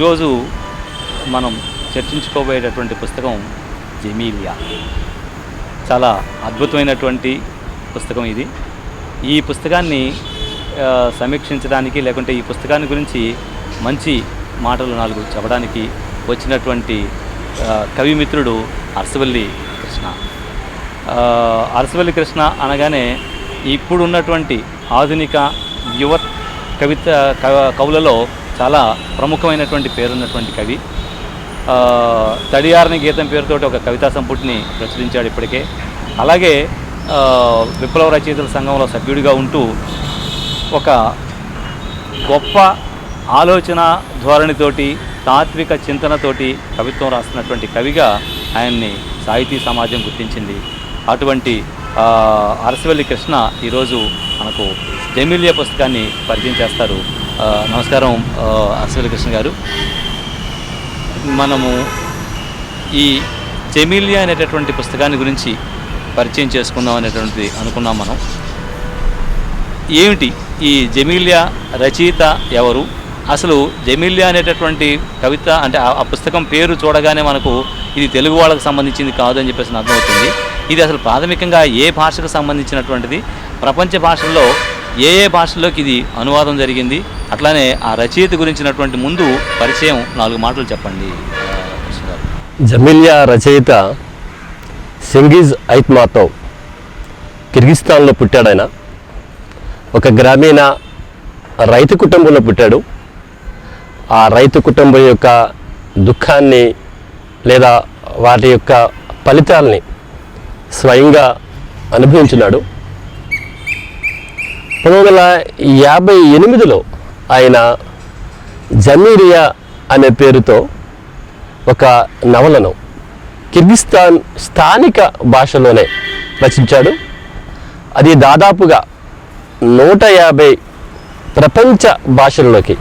ఈరోజు మనం చర్చించుకోబోయేటటువంటి పుస్తకం జెమీలియా. చాలా అద్భుతమైనటువంటి పుస్తకం ఇది. ఈ పుస్తకాన్ని సమీక్షించడానికి లేకుంటే ఈ పుస్తకాన్ని గురించి మంచి మాటలు నాలుగు చెప్పడానికి వచ్చినటువంటి కవిమిత్రుడు అరసవల్లి కృష్ణ. అరసవల్లి కృష్ణ అనగానే ఇప్పుడున్నటువంటి ఆధునిక యువ కవిత కవులలో చాలా ప్రముఖమైనటువంటి పేరున్నటువంటి కవి. తడియారని గీతం పేరుతోటి ఒక కవితా సంపుటిని ప్రచురించాడు ఇప్పటికే. అలాగే విప్లవ రచయితల సంఘంలో సభ్యుడిగా ఉంటూ ఒక గొప్ప ఆలోచన ధోరణితోటి తాత్విక చింతనతోటి కవిత్వం రాస్తున్నటువంటి కవిగా ఆయన్ని సాహితీ సమాజం గుర్తించింది. అటువంటి అరసవల్లి కృష్ణ ఈరోజు మనకు జమిలియా పుస్తకాన్ని పరిచయం చేస్తారు. నమస్కారం అశ్వల కృష్ణ గారు. మనము ఈ జెమిలియా అనేటటువంటి పుస్తకాన్ని గురించి పరిచయం చేసుకుందాం అనేటువంటిది అనుకున్నాం మనం. ఏమిటి? ఈ జమీలియా రచయిత ఎవరు? అసలు జమీలియా అనేటటువంటి కవిత అంటే ఆ- పుస్తకం పేరు చూడగానే మనకు ఇది తెలుగు వాళ్ళకి సంబంధించింది కాదు అని చెప్పేసి అర్థమవుతుంది. ఇది అసలు ప్రాథమికంగా ఏ భాషకు సంబంధించినటువంటిది? ప్రపంచ భాషల్లో ఏ ఏ భాషల్లోకి ఇది అనువాదం జరిగింది? అట్లానే ఆ రచయిత గురించినటువంటి ముందు పరిచయం నాలుగు మాటలు చెప్పండి. జమిలియా రచయిత సింగిజ్ ఐత్మాతో కిర్గిస్తాన్లో పుట్టాడు ఆయన ఒక గ్రామీణ రైతు కుటుంబంలో పుట్టాడు. ఆ రైతు కుటుంబం యొక్క దుఃఖాన్ని లేదా వాటి యొక్క ఫలితాల్ని స్వయంగా అనుభవించున్నాడు. పంతొమ్మిది వందల యాభై ఎనిమిదిలో ఆయన జమీరియా అనే పేరుతో ఒక నవలను కిర్గిస్తాన్ స్థానిక భాషలోనే రచించాడు. అది దాదాపుగా నూట యాభై ప్రపంచ భాషల్లోకి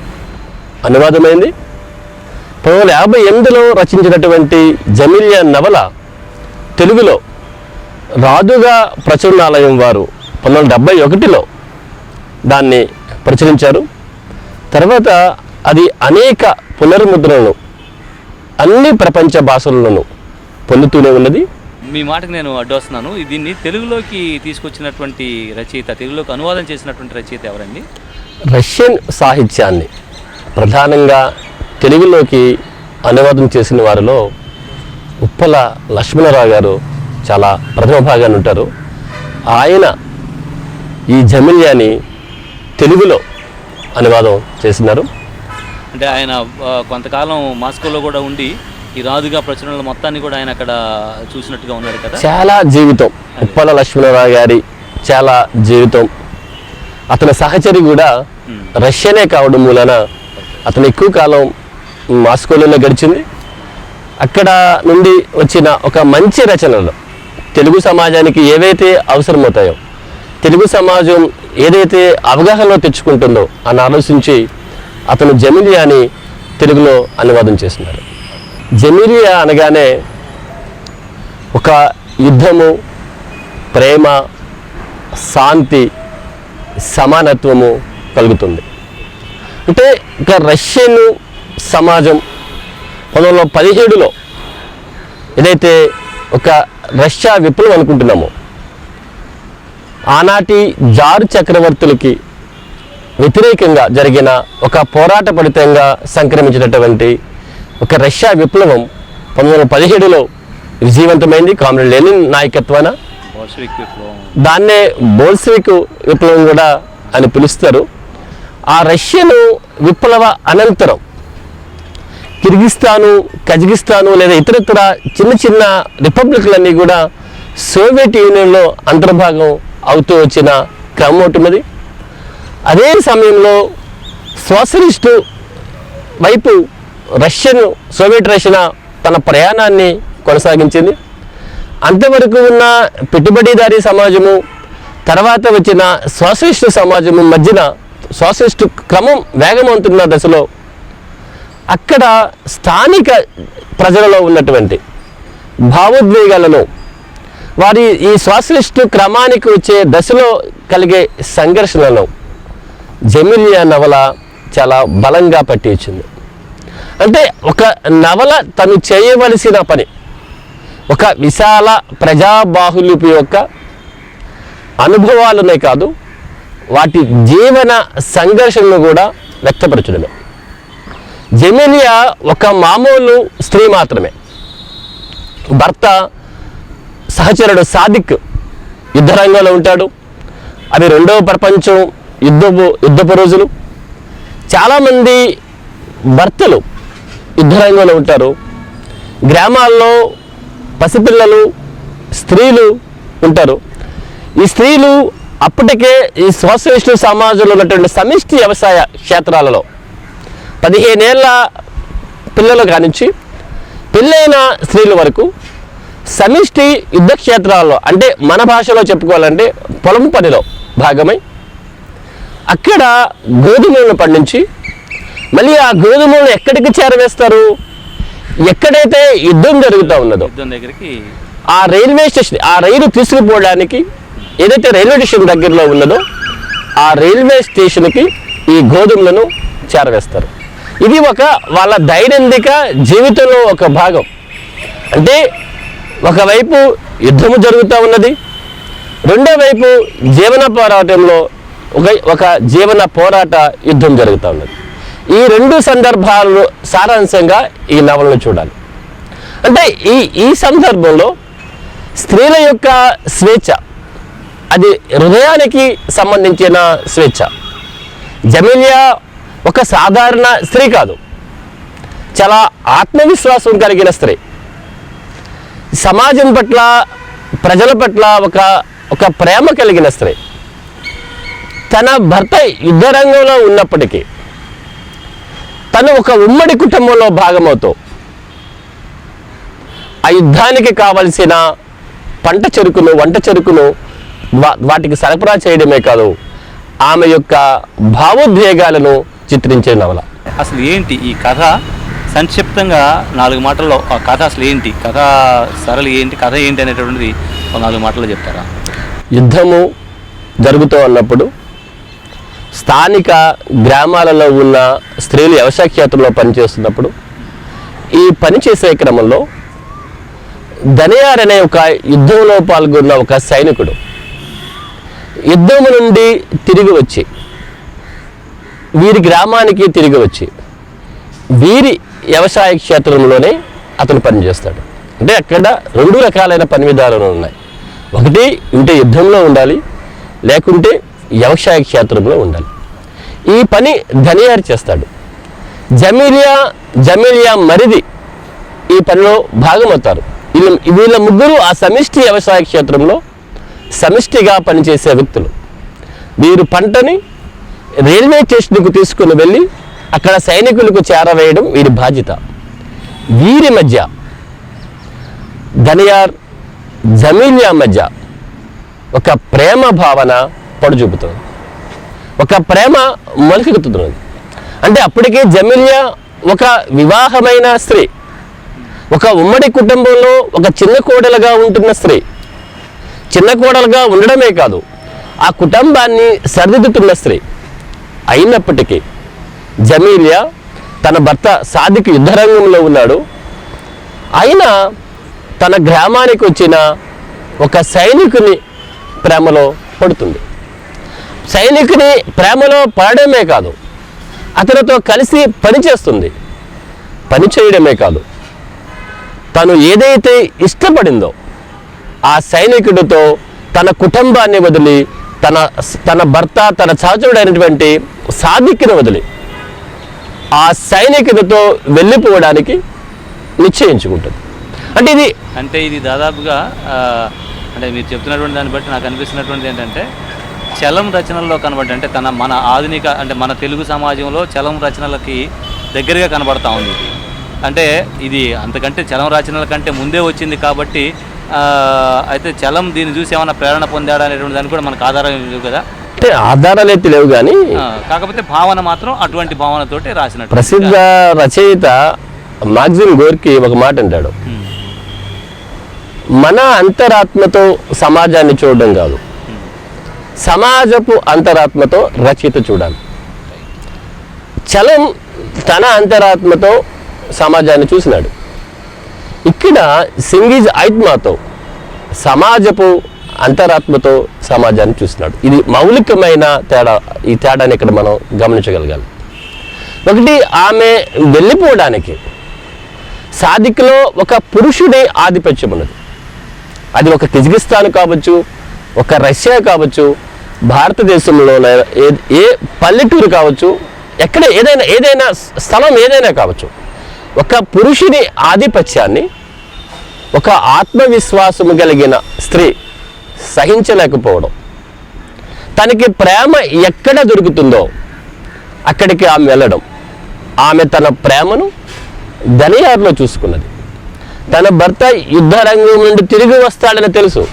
అనువాదమైంది. పంతొమ్మిది వందల యాభై ఎనిమిదిలో రచించినటువంటి జమీరియా నవల తెలుగులో రాదుగా ప్రచురణాలయం వారు పంతొమ్మిది వందల డెబ్బై ఒకటిలో దాన్ని ప్రచురించారు. తర్వాత అది అనేక పునర్ముద్రణలు అన్ని ప్రపంచ భాషల్లోనూ పొందుతూనే ఉన్నది. మీ మాటకి నేను అడ్డొస్తున్నాను దీన్ని తెలుగులోకి తీసుకొచ్చినటువంటి రచయిత తెలుగులోకి అనువాదం చేసినటువంటి రచయిత ఎవరండి? రష్యన్ సాహిత్యాన్ని ప్రధానంగా తెలుగులోకి అనువాదం చేసిన వారిలో ఉప్పల లక్ష్మణరావు గారు చాలా ప్రథమ భాగాన్ని ఉంటారు. ఆయన ఈ జమిలియాని తెలుగులో అనువాదం చేసినారు అంటే ఆయన కొంతకాలం మాస్కోలో కూడా ఉండి ఈ రాదుగా ప్రచురణల మొత్తాన్ని కూడా ఆయన అక్కడ చూసినట్టుగా ఉన్నాడు కదా? చాలా జీవితం. ఉప్పల లక్ష్మణరావు గారి చాలా జీవితం. అతని సహచరి కూడా. రష్యనే కావడం మూలన అతను ఎక్కువ కాలం మాస్కోలోనే గడిచింది. అక్కడ నుండి వచ్చిన ఒక మంచి రచనలు తెలుగు సమాజానికి ఏవైతే అవసరమవుతాయో తెలుగు సమాజం ఏదైతే అవగాహనలో తెచ్చుకుంటుందో అని ఆలోచించి అతను జమిలియాని తెలుగులో అనువాదం చేసినారు జమిలియా అనగానే ఒక యుద్ధము ప్రేమ శాంతి సమానత్వము కలుగుతుంది. అంటే ఇక రష్యన్ సమాజం పంతొమ్మిది వందల పదిహేడులో ఏదైతే ఒక రష్యా విప్లవం అనుకుంటున్నామో ఆనాటి జారు చక్రవర్తులకి వ్యతిరేకంగా జరిగిన ఒక పోరాట ఫలితంగా సంక్రమించినటువంటి ఒక రష్యా విప్లవం పంతొమ్మిది వందల పదిహేడులో విజయవంతమైంది. కామ్రేడ్ లెనిన్ నాయకత్వాన దాన్నే బోల్స్విక్ విప్లవం కూడా అని పిలుస్తారు. ఆ రష్యను విప్లవ అనంతరం కిర్గిస్తాను కజకిస్తాను లేదా ఇతరత్ర చిన్న చిన్న రిపబ్లిక్లన్నీ కూడా సోవియట్ యూనియన్లో అంతర్భాగం అవుతూ వచ్చిన క్రమం ఒకటి ఉన్నది. అదే సమయంలో సోషలిస్టు వైపు రష్యన్ సోవియట్ రష్యా తన ప్రయాణాన్ని కొనసాగించింది. అంతవరకు ఉన్న పెట్టుబడిదారీ సమాజము తర్వాత వచ్చిన సోషలిస్టు సమాజము మధ్యన సోషలిస్టు క్రమం వేగమవుతున్న దశలో అక్కడ స్థానిక ప్రజలలో ఉన్నటువంటి భావోద్వేగాలను వారి ఈ సోషలిస్టు క్రమానికి వచ్చే దశలో కలిగే సంఘర్షణలో జమిలియా నవల చాలా బలంగా పట్టి అంటే ఒక నవల తను చేయవలసిన పని ఒక విశాల ప్రజాబాహుల్యపు యొక్క అనుభవాలనే కాదు వాటి జీవన సంఘర్షణను కూడా వ్యక్తపరచడమే. జెమిలియా ఒక మామూలు స్త్రీ మాత్రమే. భర్త సహచరుడు సాదిక్ యుద్ధరంగంలో ఉంటాడు. అది రెండవ ప్రపంచం యుద్ధపు యుద్ధపు రోజులు. చాలామంది భర్తలు యుద్ధరంగంలో ఉంటారు. గ్రామాల్లో పసిపిల్లలు స్త్రీలు ఉంటారు. ఈ స్త్రీలు అప్పటికే ఈ సోషలిస్టు సమాజంలో ఉన్నటువంటి సమిష్టి వ్యవసాయ క్షేత్రాలలో పదిహేనేళ్ళ పిల్లలు కానించి పెళ్ళైన స్త్రీల వరకు సమిష్టి యుద్ధ క్షేత్రాల్లో అంటే మన భాషలో చెప్పుకోవాలంటే పొలం పనిలో భాగమై అక్కడ గోధుమలను పండించి మళ్ళీ ఆ గోధుమలను ఎక్కడికి చేరవేస్తారు? ఎక్కడైతే యుద్ధం జరుగుతూ ఉన్నదో దగ్గరికి ఆ రైల్వే స్టేషన్ ఆ రైలు తీసుకుపోవడానికి ఏదైతే రైల్వే స్టేషన్ దగ్గరలో ఉన్నదో ఆ రైల్వే స్టేషన్కి ఈ గోధుమలను చేరవేస్తారు. ఇది ఒక వాళ్ళ దైనందిక జీవితంలో ఒక భాగం. అంటే ఒకవైపు యుద్ధము జరుగుతూ ఉన్నది రెండో వైపు జీవన పోరాటంలో ఒక ఒక జీవన పోరాట యుద్ధం జరుగుతూ ఉన్నది. ఈ రెండు సందర్భాలు సారాంశంగా ఈ నవలను చూడాలి. అంటే ఈ ఈ సందర్భంలో స్త్రీల యొక్క స్వేచ్ఛ అది హృదయానికి సంబంధించిన స్వేచ్ఛ. జమీలియా ఒక సాధారణ స్త్రీ కాదు చాలా ఆత్మవిశ్వాసం కలిగిన స్త్రీ. సమాజం పట్ల ప్రజల పట్ల ఒక ఒక ప్రేమ కలిగిన స్త్రీ. తన భర్త యుద్ధ రంగంలో ఉన్నప్పటికీ తను ఒక ఉమ్మడి కుటుంబంలో భాగమవుతూ ఆ యుద్ధానికి కావలసిన పంట చెరుకును వంట చెరుకును వాటికి సరఫరా చేయడమే కాదు ఆమె యొక్క భావోద్వేగాలను చిత్రించే నవల. అసలు ఏంటి ఈ కథ? సంక్షిప్తంగా నాలుగు మాటల్లో ఆ కథ అసలు ఏంటి? కథ సరళి ఏంటి? కథ ఏంటి అనేటువంటిది నాలుగు మాటల్లో చెప్తారా? యుద్ధము జరుగుతూ ఉన్నప్పుడు స్థానిక గ్రామాలలో ఉన్న స్త్రీలు వ్యవసాయ క్షేత్రంలో పనిచేస్తున్నప్పుడు ఈ పని చేసే క్రమంలో ధనియార్ అనే ఒక యుద్ధంలో పాల్గొన్న ఒక సైనికుడు యుద్ధం నుండి తిరిగి వచ్చి వీరి గ్రామానికి తిరిగి వచ్చి వీరి వ్యవసాయ క్షేత్రంలోనే అతను పనిచేస్తాడు. అంటే అక్కడ రెండు రకాలైన పని విధానాలు ఉన్నాయి. ఒకటి ఉంటే యుద్ధంలో ఉండాలి లేకుంటే వ్యవసాయ క్షేత్రంలో ఉండాలి. ఈ పని ధనియార్ చేస్తాడు. జమీలియా జమీలియా మరిది ఈ పనిలో భాగమవుతారు. వీళ్ళ వీళ్ళ ముగ్గురు ఆ సమిష్టి వ్యవసాయ క్షేత్రంలో సమిష్టిగా పనిచేసే వ్యక్తులు. వీరు పంటని రైల్వే స్టేషన్కు తీసుకుని వెళ్ళి అక్కడ సైనికులకు చేరవేయడం వీరి బాధ్యత. వీరి మధ్య ధనియార్ జమీలియా మధ్య ఒక ప్రేమ భావన పడుచూపుతుంది ఒక ప్రేమ మొలకెత్తుతున్నది అంటే అప్పటికే జమీలియా ఒక వివాహమైన స్త్రీ ఒక ఉమ్మడి కుటుంబంలో ఒక చిన్న కోడలుగా ఉంటున్న స్త్రీ. చిన్న కోడలుగా ఉండడమే కాదు ఆ కుటుంబాన్ని సరిదిద్దుతున్న స్త్రీ అయినప్పటికీ జమీలియా తన భర్త సాదిక్ యుద్ధరంగంలో ఉన్నాడు. అయినా తన గ్రామానికి వచ్చిన ఒక సైనికుని ప్రేమలో పడుతుంది. సైనికుని ప్రేమలో పడడమే కాదు అతనితో కలిసి పనిచేస్తుంది పని చేయడమే కాదు తను ఏదైతే ఇష్టపడిందో ఆ సైనికుడితో తన కుటుంబాన్ని వదిలి తన తన భర్త తన సహచరుడైనటువంటి సాదిక్కిని వదిలి ఆ సైనికులతో వెళ్ళిపోవడానికి నిశ్చయించుకుంటుంది. అంటే ఇది అంటే ఇది దాదాపుగా అంటే మీరు చెప్తున్నటువంటి దాన్ని బట్టి నాకు అనిపిస్తున్నటువంటి ఏంటంటే చలం రచనల్లో కనబడి అంటే తన మన ఆధునిక అంటే మన తెలుగు సమాజంలో చలం రచనలకి దగ్గరగా కనబడతా ఉంది ఇది. అంటే ఇది అంతకంటే చలం రచనల కంటే ముందే వచ్చింది కాబట్టి అయితే చలం దీన్ని చూసి ఏమైనా ప్రేరణ పొందాడా అనేటువంటి దానికి కూడా మనకు ఆధారం ఏం కదా. అంటే ఆధారాలు అయితే లేవు కానీ కాకపోతే భావన మాత్రం అటువంటి భావనతోటి రాసినట్టు ప్రసిద్ధ రచయిత మాగ్జిమ్ గోర్కి ఒక మాట అంటాడు. మన అంతరాత్మతో సమాజాన్ని చూడడం కాదు. సమాజపు అంతరాత్మతో రచయిత చూడాలి. చలం తన అంతరాత్మతో సమాజాన్ని చూసినాడు. ఇక్కడ సింగిజ్ ఆత్మతో సమాజపు అంతరాత్మతో సమాజాన్ని చూస్తున్నాడు. ఇది మౌలికమైన తేడా. ఈ తేడాని ఇక్కడ మనం గమనించగలగాలి. ఒకటి ఆమె వెళ్ళిపోవడానికి సాధికలో ఒక పురుషుడి ఆధిపత్యం ఉన్నది. అది ఒక కిజికిస్తాన్ కావచ్చు ఒక రష్యా కావచ్చు భారతదేశంలో ఏ ఏ పల్లెటూరు కావచ్చు ఎక్కడ ఏదైనా ఏదైనా స్థలం ఏదైనా కావచ్చు ఒక పురుషుని ఆధిపత్యాన్ని ఒక ఆత్మవిశ్వాసము కలిగిన స్త్రీ సహించలేకపోవడం. తనకి ప్రేమ ఎక్కడ దొరుకుతుందో అక్కడికి ఆమె వెళ్ళడం. ఆమె తన ప్రేమను దనియార్లో చూసుకున్నది. తన భర్త యుద్ధ రంగం నుండి తిరిగి వస్తాడని తెలుసు.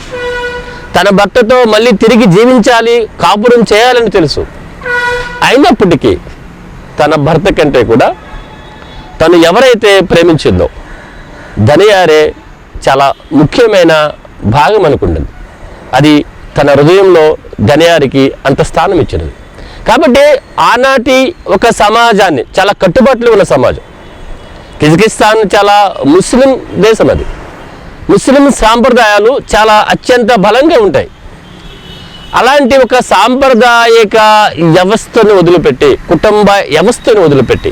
తన భర్తతో మళ్ళీ తిరిగి జీవించాలి కాపురం చేయాలని తెలుసు. అయినప్పటికీ తన భర్త కంటే కూడా తను ఎవరైతే ప్రేమించిందో ధనియారే చాలా ముఖ్యమైన భాగం అనుకుంటుంది. అది తన హృదయంలో ధనియారికి అంత స్థానం ఇచ్చినది. కాబట్టి ఆనాటి ఒక సమాజాన్ని చాలా కట్టుబాట్లు ఉన్న సమాజం. కిజకిస్తాన్ చాలా ముస్లిం దేశం అది. ముస్లిం సాంప్రదాయాలు చాలా అత్యంత బలంగా ఉంటాయి. అలాంటి ఒక సాంప్రదాయక వ్యవస్థను వదిలిపెట్టి కుటుంబ వ్యవస్థను వదిలిపెట్టి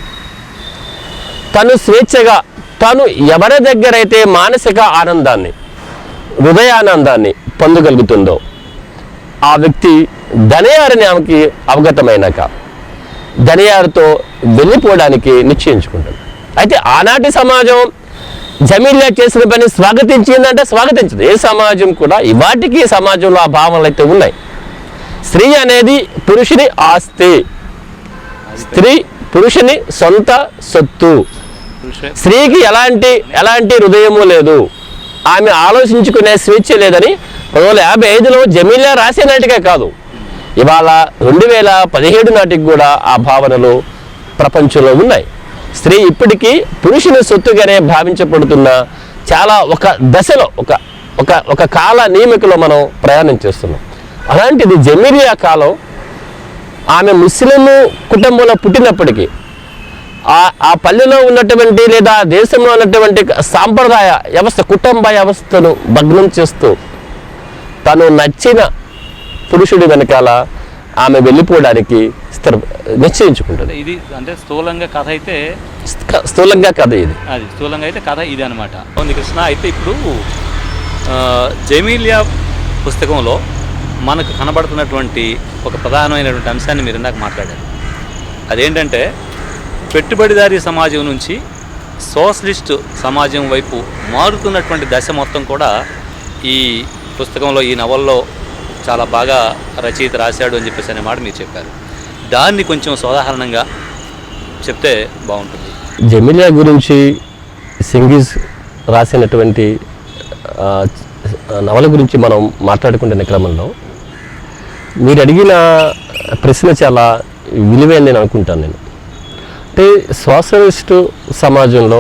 తను స్వేచ్ఛగా తను ఎవరి దగ్గరైతే మానసిక ఆనందాన్ని హృదయానందాన్ని పొందగలుగుతుందో. ఆ వ్యక్తి ధనయారిని ఆమెకి అవగతమైనాక ధనయారితో వెళ్ళిపోవడానికి నిశ్చయించుకుంటుంది. అయితే ఆనాటి సమాజం జమీలియా చేసిన పని స్వాగతించిందంటే స్వాగతించదు. ఏ సమాజం కూడా ఇవాటికి సమాజంలో ఆ భావనలు అయితే ఉన్నాయి. స్త్రీ అనేది పురుషుని ఆస్తి. స్త్రీ పురుషుని సొంత సొత్తు. స్త్రీకి ఎలాంటి ఎలాంటి హృదయము లేదు. ఆమె ఆలోచించుకునే స్వేచ్ఛ లేదని రెండు వేల యాభై ఐదులో జమీలా రాసేనాటికే కాదు. ఇవాళ రెండు వేల పదిహేడు నాటికి కూడా ఆ భావనలు ప్రపంచంలో ఉన్నాయి. స్త్రీ ఇప్పటికీ పురుషుని సొత్తుగానే భావించబడుతున్న చాలా ఒక దశలో ఒక ఒక ఒక కాల నియమికలో మనం ప్రయాణం చేస్తున్నాం. అలాంటిది జమీలియా కాలం ఆమె ముస్లిం కుటుంబంలో పుట్టినప్పటికీ ఆ ఆ పల్లెలో ఉన్నటువంటి లేదా దేశంలో ఉన్నటువంటి సాంప్రదాయ వ్యవస్థ కుటుంబ వ్యవస్థను భగ్నం చేస్తూ తను నచ్చిన పురుషుడి వెనకాల ఆమె వెళ్ళిపోవడానికి స్థిర నిశ్చయించుకుంటుంది. ఇది అంటే స్థూలంగా కథ అయితే స్థ- స్థూలంగా కథ ఇది. అది స్థూలంగా అయితే కథ ఇది అనమాట ఉంది కృష్ణ అయితే ఇప్పుడు జమీలియా పుస్తకంలో మనకు కనబడుతున్నటువంటి ఒక ప్రధానమైనటువంటి అంశాన్ని మీరు ఇందాక మాట్లాడారు. అదేంటంటే పెట్టుబడిదారీ సమాజం నుంచి సోషలిస్ట్ సమాజం వైపు మారుతున్నటువంటి దశ మొత్తం కూడా ఈ పుస్తకంలో ఈ నవల్లో చాలా బాగా రచయిత రాశాడు అని చెప్పేసి అనే మాట మీరు చెప్పారు. దాన్ని కొంచెం సాధారణంగా చెప్తే బాగుంటుంది. జమిలియా గురించి సింగీస్ రాసినటువంటి నవల గురించి మనం మాట్లాడుకుంటున్న క్రమంలో మీరు అడిగిన ప్రశ్న చాలా విలువైన నేను అనుకుంటాను నేను. అంటే సోషలిస్టు సమాజంలో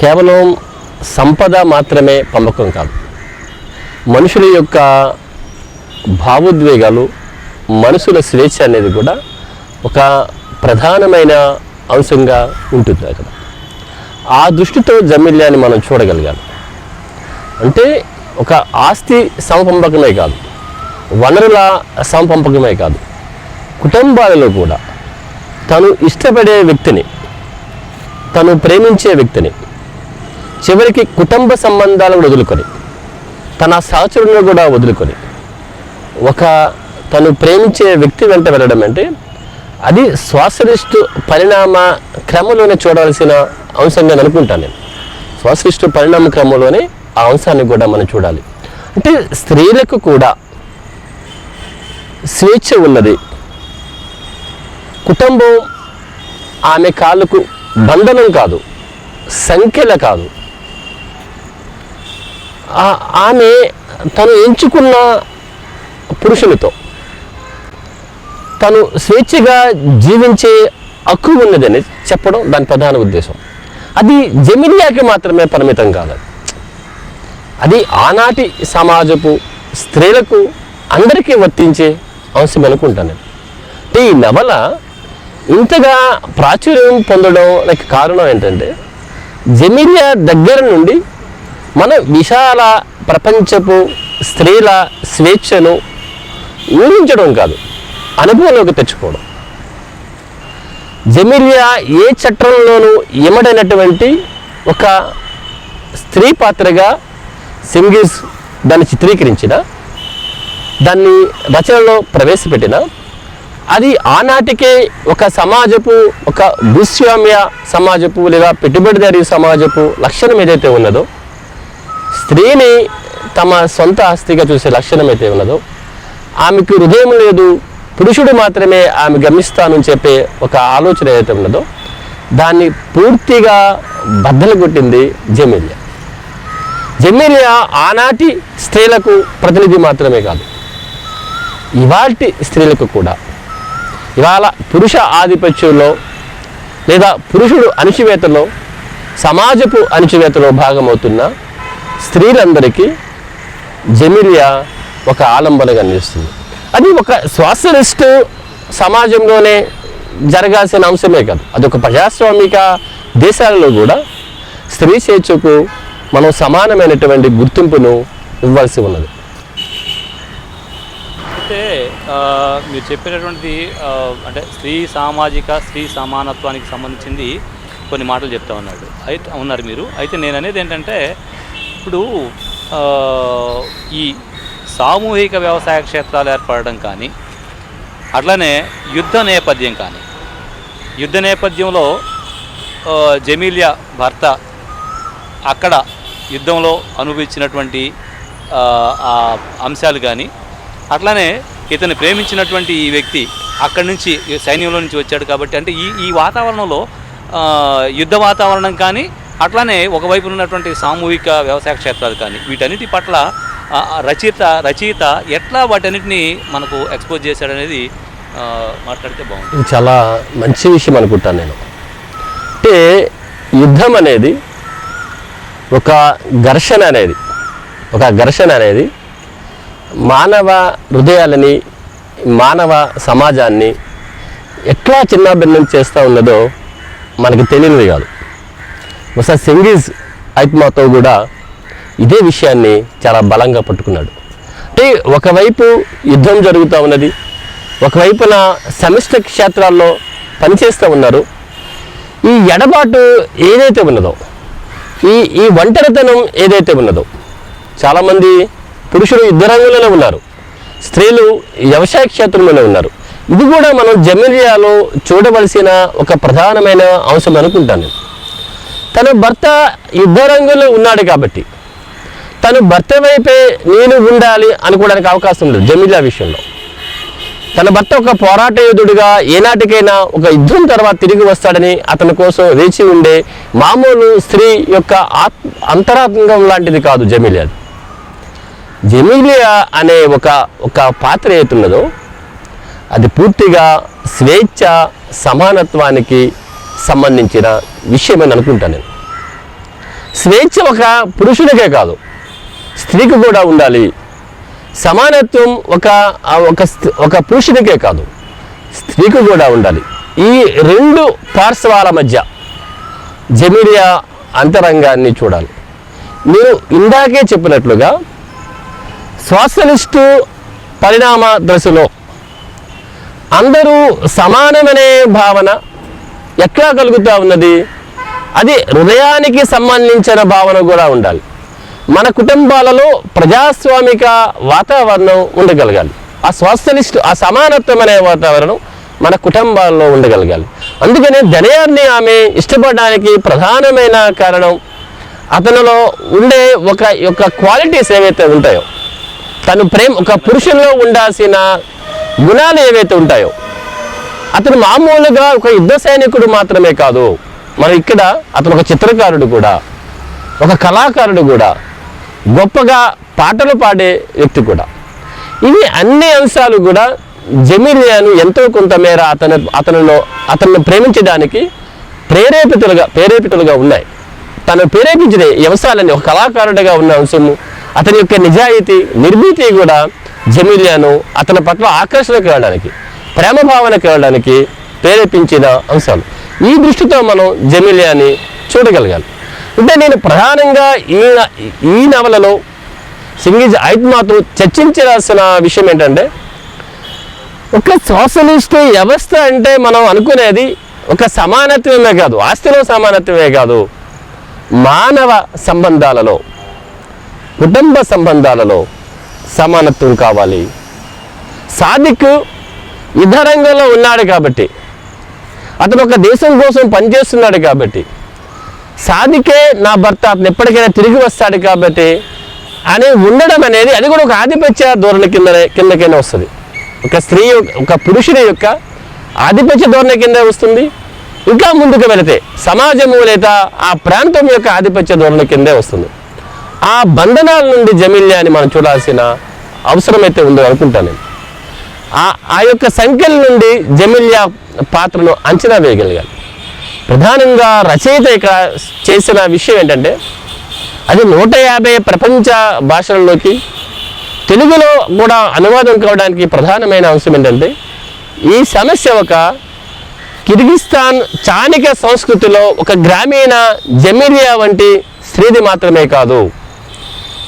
కేవలం సంపద మాత్రమే పంపకం కాదు. మనుషుల యొక్క భావోద్వేగాలు మనుషుల స్వేచ్ఛ అనేది కూడా ఒక ప్రధానమైన అంశంగా ఉంటుంది అక్కడ. ఆ దృష్టితో జమిల్యాన్ని మనం చూడగలిగాం అంటే ఒక ఆస్తి సమపంపకమే కాదు వనరుల సమపంపకమే కాదు కుటుంబాలలో కూడా తను ఇష్టపడే వ్యక్తిని తను ప్రేమించే వ్యక్తిని చివరికి కుటుంబ సంబంధాలను వదులుకొని తన సహచరులను కూడా వదులుకొని ఒక తను ప్రేమించే వ్యక్తి వెంట వెళ్ళడం అంటే అది శ్వాసరిష్టు పరిణామ క్రమంలోనే చూడాల్సిన అంశం నేను అనుకుంటాను నేను. శ్వాసరిష్టు పరిణామ క్రమంలోనే ఆ అంశాన్ని కూడా మనం చూడాలి. అంటే స్త్రీలకు కూడా స్వేచ్ఛ ఉన్నది. కుటుంబం ఆమె కాళ్ళకు బంధనం కాదు సంఖ్యల కాదు. ఆమె తను ఎంచుకున్న పురుషులతో తను స్వేచ్ఛగా జీవించే హక్కు ఉన్నదని చెప్పడం దాని ప్రధాన ఉద్దేశం. అది జమిలియాకి మాత్రమే పరిమితం కాదు. అది ఆనాటి సమాజపు స్త్రీలకు అందరికీ వర్తించే అంశం అనుకుంటాను నేను. అంటే ఈ నవల ఇంతగా ప్రాచుర్యం పొందడం లైక్ కారణం ఏంటంటే జమీరియా దగ్గర నుండి మన విశాల ప్రపంచపు స్త్రీల స్వేచ్ఛను ఊహించడం కాదు అనుభవంలోకి తెచ్చుకోవడం. జమీరియా ఏ చట్టంలోనూ ఇమడైనటువంటి ఒక స్త్రీ పాత్రగా సింగిల్స్ దాన్ని చిత్రీకరించిన దాన్ని రచనలో ప్రవేశపెట్టిన అది ఆనాటికే ఒక సమాజపు ఒక భూస్వామ్య సమాజపు లేదా పెట్టుబడిదారి సమాజపు లక్షణం ఏదైతే ఉన్నదో స్త్రీని తమ సొంత ఆస్తిగా చూసే లక్షణం అయితే ఉన్నదో ఆమెకు హృదయం లేదు పురుషుడు మాత్రమే ఆమె గమనిస్తానని చెప్పే ఒక ఆలోచన ఏదైతే ఉన్నదో దాన్ని పూర్తిగా బద్దలు కొట్టింది జమీలియా జమీలియా ఆనాటి స్త్రీలకు ప్రతినిధి మాత్రమే కాదు ఇవాటి స్త్రీలకు కూడా. ఇవాళ పురుష ఆధిపత్యంలో లేదా పురుషుడు అణిచివేతలో సమాజపు అణిచివేతలో భాగమవుతున్న స్త్రీలందరికీ జమిలియా ఒక ఆలంబనగా నిలుస్తుంది అది ఒక సోషలిస్ట్ సమాజంలోనే జరగాల్సిన అంశమే కాదు. అదొక ప్రజాస్వామిక దేశాలలో కూడా స్త్రీ స్వేచ్ఛకు మనం సమానమైనటువంటి గుర్తింపును ఇవ్వాల్సి ఉన్నది. అయితే మీరు చెప్పేటటువంటిది అంటే స్త్రీ సామాజిక స్త్రీ సమానత్వానికి సంబంధించింది కొన్ని మాటలు చెప్తా ఉన్నాడు అయితే ఉన్నారు మీరు. అయితే నేను అనేది ఏంటంటే ఇప్పుడు ఈ సామూహిక వ్యవసాయ క్షేత్రాలు ఏర్పడడం కానీ అట్లనే యుద్ధ నేపథ్యం కానీ యుద్ధ నేపథ్యంలో జమీలియా భర్త అక్కడ యుద్ధంలో అనుభవించినటువంటి అంశాలు కానీ అట్లానే ఇతను ప్రేమించినటువంటి ఈ వ్యక్తి అక్కడి నుంచి సైన్యంలో నుంచి వచ్చాడు కాబట్టి అంటే ఈ ఈ వాతావరణంలో యుద్ధ వాతావరణం కానీ అట్లానే ఒకవైపు ఉన్నటువంటి సామూహిక వ్యవసాయ క్షేత్రాలు కానీ వీటన్నిటి పట్ల రచయిత రచయిత ఎట్లా వాటన్నిటిని మనకు ఎక్స్పోజ్ చేశాడనేది మాట్లాడితే బాగుంటుంది. చాలా మంచి విషయం అనుకుంటాను నేను. అంటే యుద్ధం అనేది ఒక ఘర్షణ అనేది ఒక ఘర్షణ అనేది మానవ హృదయాలని మానవ సమాజాన్ని ఎట్లా చిన్నాభిన్నం చేస్తూ ఉన్నదో మనకు తెలియనిది కాదు. ఒకసారి సింగీస్ ఐత్మాతో కూడా ఇదే విషయాన్ని చాలా బలంగా పట్టుకున్నాడు. అంటే ఒకవైపు యుద్ధం జరుగుతూ ఉన్నది ఒకవైపున సమిష్ట క్షేత్రాల్లో పనిచేస్తూ ఉన్నారు. ఈ ఎడబాటు ఏదైతే ఉన్నదో ఈ ఈ ఒంటరితనం ఏదైతే ఉన్నదో చాలామంది పురుషులు యుద్ధ రంగంలోనే ఉన్నారు. స్త్రీలు వ్యవసాయ క్షేత్రంలోనే ఉన్నారు. ఇది కూడా మనం జమీరియాలో చూడవలసిన ఒక ప్రధానమైన అంశం అనుకుంటాను నేను. తన భర్త యుద్ధ రంగంలో ఉన్నాడు కాబట్టి తను భర్త వైపే నేను ఉండాలి అనుకోవడానికి అవకాశం లేదు జమీలా విషయంలో. తన భర్త ఒక పోరాట యోధుడిగా ఏనాటికైనా ఒక యుద్ధం తర్వాత తిరిగి వస్తాడని అతని కోసం వేచి ఉండే మామూలు స్త్రీ యొక్క ఆత్ అంతరాత్మకం లాంటిది కాదు జమీలియా జెమిలియా అనే ఒక ఒక పాత్ర ఏతున్నదో అది పూర్తిగా స్వేచ్ఛ సమానత్వానికి సంబంధించిన విషయమని అనుకుంటాను నేను. స్వేచ్ఛ ఒక పురుషుడికే కాదు స్త్రీకి కూడా ఉండాలి. సమానత్వం ఒక ఒక ఒక పురుషునికే కాదు స్త్రీకి కూడా ఉండాలి. ఈ రెండు పార్శ్వాల మధ్య జమీరియా అంతరంగాన్ని చూడాలి. మీరు ఇందాకే చెప్పినట్లుగా సోషలిస్టు పరిణామ దశలో అందరూ సమానమనే భావన ఎట్లా కలుగుతూ ఉన్నది? అది హృదయానికి సంబంధించిన భావన కూడా ఉండాలి. మన కుటుంబాలలో ప్రజాస్వామిక వాతావరణం ఉండగలగాలి. ఆ సోషలిస్ట్ ఆ సమానత్వం అనే వాతావరణం మన కుటుంబాల్లో ఉండగలగాలి. అందుకనే ధనయాన్ని ఆమె ఇష్టపడడానికి ప్రధానమైన కారణం అతనిలో ఉండే ఒక యొక్క క్వాలిటీస్ ఏవైతే ఉంటాయో తను ప్రేమ ఒక పురుషుల్లో ఉండాల్సిన గుణాలు ఏవైతే ఉంటాయో అతను మామూలుగా ఒక యుద్ధ సైనికుడు మాత్రమే కాదు. మనం ఇక్కడ అతను ఒక చిత్రకారుడు కూడా ఒక కళాకారుడు కూడా గొప్పగా పాటలు పాడే వ్యక్తి కూడా. ఇవి అన్ని అంశాలు కూడా జమీలియాను ఎంతో కొంతమేర అతను అతనిలో అతన్ని ప్రేమించడానికి ప్రేరేపితులుగా ప్రేరేపితులుగా ఉన్నాయి. తను ప్రేరేపించిన ఈ అంశాలన్నీ ఒక కళాకారుడిగా ఉన్న అంశము అతని యొక్క నిజాయితీ నిర్భీతి కూడా జమీలియాను అతని పట్ల ఆకర్షణకు వెళ్ళడానికి ప్రేమ భావనకు వెళ్ళడానికి ప్రేరేపించిన అంశాలు. ఈ దృష్టితో మనం జమిలియాని చూడగలగాలి. అంటే నేను ప్రధానంగా ఈ న- ఈ నవలలో సింగిజ్ ఐత్మాతో చర్చించాల్సిన విషయం ఏంటంటే ఒక సోషలిస్ట్ వ్యవస్థ అంటే మనం అనుకునేది ఒక సమానత్వమే కాదు ఆస్తిలో సమానత్వమే కాదు మానవ సంబంధాలలో కుటుంబ సంబంధాలలో సమానత్వం కావాలి. సాదిక్ యుద్ధ రంగంలో ఉన్నాడు కాబట్టి అతను ఒక దేశం కోసం పనిచేస్తున్నాడు కాబట్టి సాదికే నా భర్త అతను ఎప్పటికైనా తిరిగి వస్తాడు కాబట్టి అని ఉండడం అనేది అది కూడా ఒక ఆధిపత్య ధోరణి కింద కిందకైనా వస్తుంది. ఒక స్త్రీ ఒక పురుషుని యొక్క ఆధిపత్య ధోరణి కింద వస్తుంది. ఇంకా ముందుకు వెళితే సమాజము లేదా ఆ ప్రాంతం యొక్క ఆధిపత్య ధోరణి కిందే వస్తుంది. ఆ బంధనాల నుండి జమిల్యాని మనం చూడాల్సిన అవసరమైతే ఉందో అనుకుంటాను నేను. ఆ ఆ యొక్క సంఖ్యల నుండి జమిల్యా పాత్రను అంచనా వేయగలిగాలి. ప్రధానంగా రచయిత ఇక్కడ చేసిన విషయం ఏంటంటే అది నూట యాభై ప్రపంచ భాషల్లోకి తెలుగులో కూడా అనువాదం కావడానికి ప్రధానమైన అంశం ఏంటంటే ఈ సమస్య ఒక కిర్గిస్తాన్ చాణిక సంస్కృతిలో ఒక గ్రామీణ జమీరియా వంటి స్త్రీది మాత్రమే కాదు.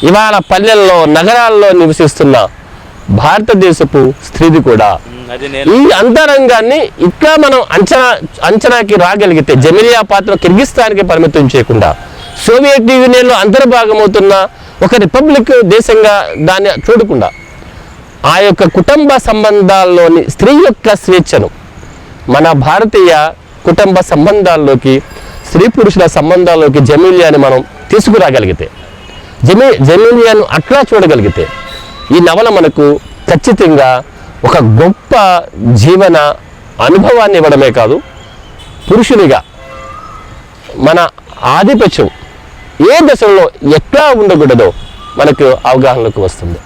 ఇవాళ పల్లెల్లో నగరాల్లో నివసిస్తున్న భారతదేశపు స్త్రీది కూడా ఈ అంతరంగాన్ని ఇక్కడ మనం అంచనా అంచనాకి రాగలిగితే జమిలియా పాత్ర కిర్గిస్తాన్కి పరిమితం చేయకుండా సోవియట్ యూనియన్లో అంతర్భాగమవుతున్న ఒక రిపబ్లిక్ దేశంగా దాన్ని చూడకుండా ఆ యొక్క కుటుంబ సంబంధాల్లోని స్త్రీ యొక్క స్వేచ్ఛను మన భారతీయ కుటుంబ సంబంధాల్లోకి స్త్రీ పురుషుల సంబంధాల్లోకి జమీలియాని మనం తీసుకురాగలిగితే జమీ జమీలియాను అట్లా చూడగలిగితే ఈ నవల మనకు ఖచ్చితంగా ఒక గొప్ప జీవన అనుభవాన్ని ఇవ్వడమే కాదు పురుషునిగా మన ఆధిపత్యం ఏ దశలో ఎట్లా ఉండకూడదో మనకు అవగాహనలోకి వస్తుంది.